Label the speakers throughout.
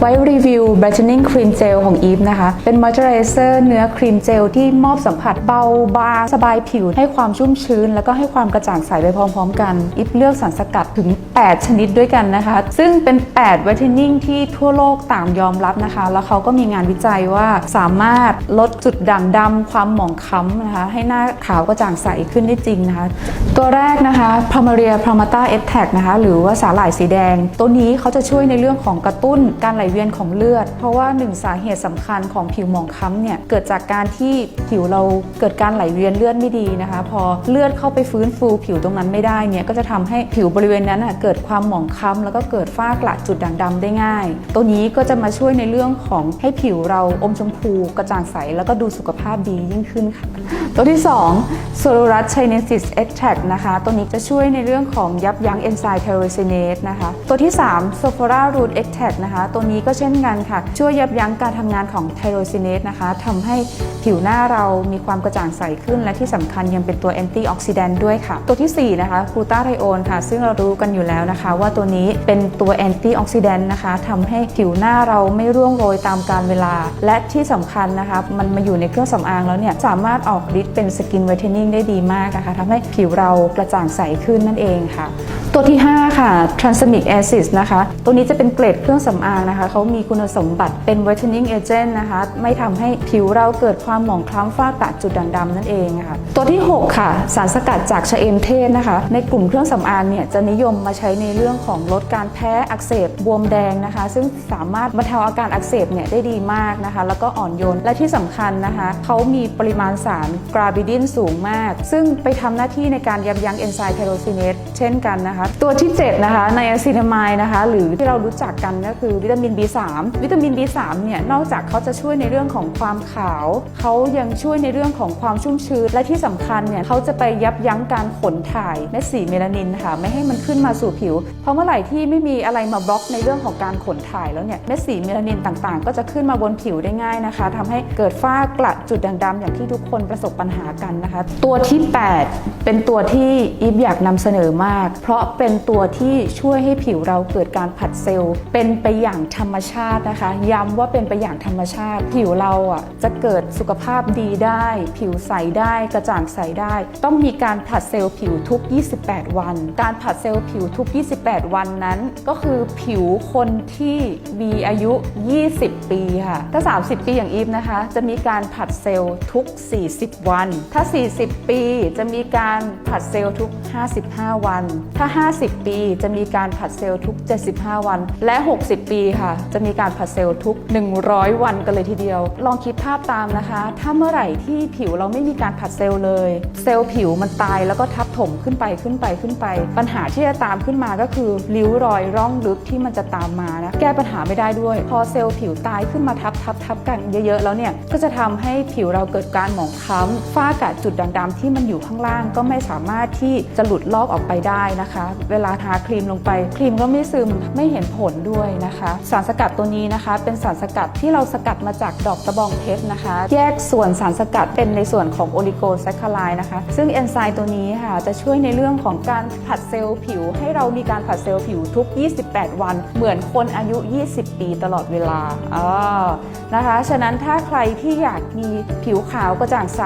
Speaker 1: ไว้รีวิว brightening cream gel ของ Eve นะคะ เป็น moisturizer เนื้อครีมเจลที่มอบสัมผัสเบาบาง สบายผิว ให้ความชุ่มชื้น แล้วก็ให้ความกระจ่างใสไปพร้อมๆ กัน Eve เลือกสารสกัดถึง 8 ชนิดด้วยกันนะคะ ซึ่งเป็น8 whitening ที่ทั่วโลกต่างยอมรับนะคะ แล้วเขาก็มีงานวิจัยว่าสามารถลดจุดด่างดำความหมองคล้ำนะคะ ให้หน้าขาวกระจ่างใสขึ้นได้จริงนะคะ ตัวแรกนะคะ p r a m a r i a Pramata e t a c นะคะ หรือว่าสาหร่ายสีแดง ตัวนี้เขาจะช่วยในเรื่องของกระตุ้นการไหลเวียนของเลือด เพราะว่าหนึ่งสาเหตุสำคัญของผิวหมองคล้ำเนี่ย เกิดจากการที่ผิวเราเกิดการไหลเวียนเลือดไม่ดีนะคะ พอเลือดเข้าไปฟื้นฟูผิวตรงนั้นไม่ได้เนี่ยก็จะทำให้ผิวบริเวณนั้นน่ะเกิดความหมองคล้ำแล้วก็เกิดฝ้ากระจุดด่างดำได้ง่าย ตัวนี้ก็จะมาช่วยในเรื่องของให้ผิวเราอมชมพูกระจ่างใส แล้วก็ดูสุขภาพดียิ่งขึ้นค่ะ ตัวที่2 s o l u r u s chinesis extract นะคะ ตัวนี้จะช่วยในเรื่องของยับยั้งเอนไซม์ไทโรซินเนสนะคะ ตัวที่3 s o p h o r a root extract นะคะ ตัวนี้ก็เช่นกันค่ะ ช่วยยับยั้งการทำงานของไทโรซินเนสนะคะทำให้ผิวหน้าเรามีความกระจ่างใสขึ้น และที่สำคัญยังเป็นตัวแอนตี้ออกซิแดนต์ด้วยค่ะ ตัวทีสี่4นะคะกลูตาไทโอนค่ะ ซึ่งเรารู้กันอยู่แล้วนะคะ ว่าตัวนี้เป็นตัวแอนตี้ออกซิแดนต์นะคะทำให้ผิวหน้าเราไม่ร่วงโรยตามกาลเวลา และที่สำคัญนะคะมันมาอยู่ในเครื่องสำอางแล้วเนี่ยสามารถออกฤทธิ์เป็นสกินไวท์เทนนิ่งได้ดีมากนะคะทำให้ผิวเรากระจ่างใสขึ้นนั่นเองค่ะตัวที่ 5 ค่ะ Transamic Acid นะคะ ตัวนี้จะเป็นเกรดเครื่องสำอางนะคะ เขามีคุณสมบัติเป็น whitening agent นะคะ ไม่ทำให้ผิวเราเกิดความหมองคล้ำฝ้ากระจุดด่างดำนั่นเองค่ะ ตัวที่ 6 ค่ะ สารสกัดจากชะเอมเทศนะคะ ในกลุ่มเครื่องสำอางเนี่ย จะนิยมมาใช้ในเรื่องของลดการแพ้อักเสบบวมแดงนะคะ ซึ่งสามารถบรรเทาอาการอักเสบเนี่ยได้ดีมากนะคะ แล้วก็อ่อนโยน และที่สำคัญนะคะ เขามีปริมาณสารกราบิดินสูงมาก ซึ่งไปทำหน้าที่ในการยับยั้งเอนไซม์ไทโรซินเนสเช่นกันนะคะตัวที่ 7 นะคะไนอะซินามายนะคะ หรือที่เรารู้จักกันก็คือวิตามิน B3 วิตามิน B3 เนี่ยนอกจากเขาจะช่วยในเรื่องของความขาว เขายังช่วยในเรื่องของความชุ่มชื้น และที่สำคัญเนี่ยเขาจะไปยับยั้งการขนถ่ายเม็ดสีเมลานินค่ะไม่ให้มันขึ้นมาสู่ผิว เพราะเมื่อไหร่ที่ไม่มีอะไรมาบล็อกในเรื่องของการขนถ่ายแล้วเนี่ยเม็ดสีเมลานินต่างๆ ก็จะขึ้นมาบนผิวได้ง่ายนะคะทำให้เกิดฝ้ากระจุดด่างดำอย่างที่ทุกคนประสบปัญหากันนะคะ ตัวที่ 8 เป็นตัวที่อีฟอยากนำเสนอมาก เพราะเป็นตัวที่ช่วยให้ผิวเราเกิดการผัดเซลล์ เป็นไปอย่างธรรมชาตินะคะ ย้ำว่าเป็นไปอย่างธรรมชาติ ผิวเราอะจะเกิดสุขภาพดีได้ ผิวใสได้กระจ่างใสได้ ต้องมีการผัดเซลล์ผิวทุก 28 วัน การผัดเซลล์ผิวทุก 28 วันนั้น ก็คือผิวคนที่มีอายุ 20 ปีค่ะถ้า 30 ปีอย่างอีฟนะคะ จะมีการผัดเซลล์ทุก 40 วัน ถ้า 40 ปีจะมีการผัดเซลล์ทุก 55 วัน ถ้า50 ปี จะมีการผัดเซลล์ทุก 75 วัน และ 60 ปีค่ะ จะมีการผัดเซลล์ทุก 100 วันกันเลยทีเดียว ลองคิดภาพตามนะคะ ถ้าเมื่อไหร่ที่ผิวเราไม่มีการผัดเซลล์เลย เซลล์ผิวมันตายแล้วก็ทับถมขึ้นไปขึ้นไปขึ้นไป ปัญหาที่จะตามขึ้นมาก็คือริ้วรอยร่องลึกที่มันจะตามมานะแก้ปัญหาไม่ได้ด้วย พอเซลล์ผิวตายขึ้นมาทับทับทับกันเยอะๆแล้วเนี่ยก็จะทำให้ผิวเราเกิดการหมองคล้ำฝ้ากระจุดด่างดำที่มันอยู่ข้างล่างก็ไม่สามารถที่จะหลุดลอกออกไปได้นะคะเวลาทาครีมลงไป ครีมก็ไม่ซึมไม่เห็นผลด้วยนะคะ สารสกัดตัวนี้นะคะ เป็นสารสกัดที่เราสกัดมาจากดอกตะบองเพชรนะคะ แยกส่วนสารสกัดเป็นในส่วนของโอลิโกแซคคาไลนะคะ ซึ่งเอนไซม์ตัวนี้ค่ะจะช่วยในเรื่องของการผัดเซลล์ผิว ให้เรามีการผัดเซลล์ผิวทุก 28 วัน เหมือนคนอายุ 20 ปีตลอดเวลาอ่านะคะ ฉะนั้นถ้าใครที่อยากมีผิวขาวกระจ่างใส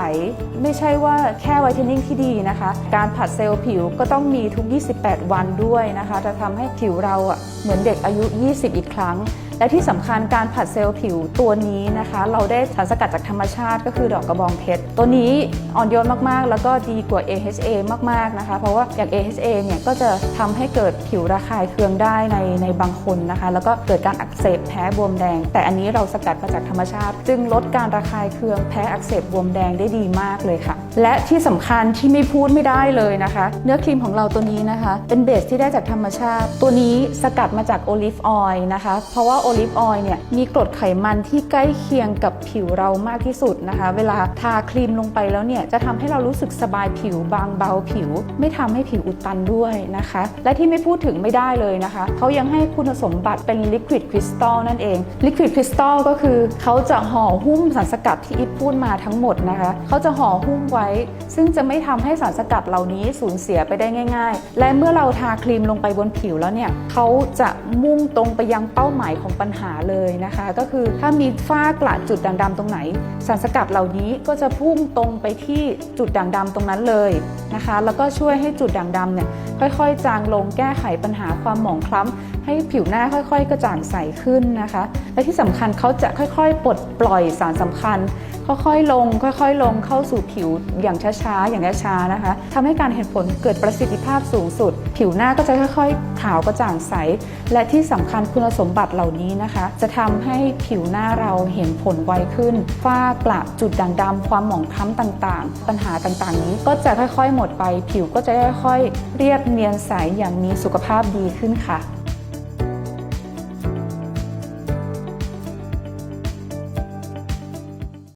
Speaker 1: ไม่ใช่ว่าแค่ไวท์เทนนิ่งที่ดีนะคะ การผัดเซลล์ผิวก็ต้องมีทุก 28วันด้วยนะคะ จะทำให้ผิวเราเหมือนเด็กอายุ 20 อีกครั้ง และที่สำคัญการผัดเซลล์ผิวตัวนี้นะคะ เราได้สารสกัดจากธรรมชาติก็คือดอกกระบองเพชร ตัวนี้อ่อนโยนมากๆ แล้วก็ดีกว่า AHA มากๆนะคะ เพราะว่าอย่าง AHA เนี่ยก็จะทำให้เกิดผิวระคายเคืองได้ในในบางคนนะคะ แล้วก็เกิดการอักเสบแพ้บวมแดง แต่อันนี้เราสกัดมาจากธรรมชาติ จึงลดการระคายเคืองแพ้อักเสบบวมแดงได้ดีมากเลยค่ะ และที่สำคัญที่ไม่พูดไม่ได้เลยนะคะ เนื้อครีมของเราตัวนี้นะคะ เป็นเบสที่ได้จากธรรมชาติ ตัวนี้สกัดมาจากโอลิฟออยล์นะคะ เพราะว่าโอลิฟออยล์เนี่ยมีกรดไขมันที่ใกล้เคียงกับผิวเรามากที่สุดนะคะ เวลาทาครีมลงไปแล้วเนี่ยจะทำให้เรารู้สึกสบายผิวบางเบาผิว ไม่ทำให้ผิวอุดตันด้วยนะคะ และที่ไม่พูดถึงไม่ได้เลยนะคะเขายังให้คุณสมบัติเป็นลิควิดคริสตัลนั่นเองลิควิดคริสตัลก็คือเขาจะห่อหุ้มสารสกัดที่อิฟพูดมาทั้งหมดนะคะเขาจะห่อหุ้มไว้ ซึ่งจะไม่ทำให้สารสกัดเหล่านี้สูญเสียไปได้ง่าย ๆ และเมื่อเราทาครีมลงไปบนผิวแล้วเนี่ยเขาจะมุ่งตรงไปยังเป้าหมายของปัญหาเลยนะคะ ก็คือถ้ามีฝ้ากระจุดด่างดำตรงไหน สารสกัดเหล่านี้ก็จะพุ่งตรงไปที่จุดด่างดำตรงนั้นเลยนะคะ แล้วก็ช่วยให้จุดด่างดำเนี่ยค่อยๆ จางลงแก้ไขปัญหาความหมองคล้ำ ให้ผิวหน้าค่อยๆ กระจ่างใสขึ้นนะคะ และที่สำคัญเขาจะค่อยๆ ปลดปล่อยสารสำคัญ ค่อยๆ ลง ค่อยๆ ลงเข้าสู่ผิวอย่างช้าๆ อย่างช้าๆ นะคะทำให้การเห็นผลเกิดประสิทธิภาพสูงสุด ผิวหน้าก็จะค่อยๆ ขาวกระจ่างใส และที่สำคัญคุณสมบัติเหล่านี้นะคะ จะทำให้ผิวหน้าเราเห็นผลไวขึ้น ฝ้ากระจุดด่างดำความหมองคล้ำต่างๆ ปัญหาต่างๆ นี้ก็จะค่อยๆ หมดไป ผิวก็จะค่อยๆ เรียบเนียนใสอย่างมีสุขภาพดีขึ้นค่ะ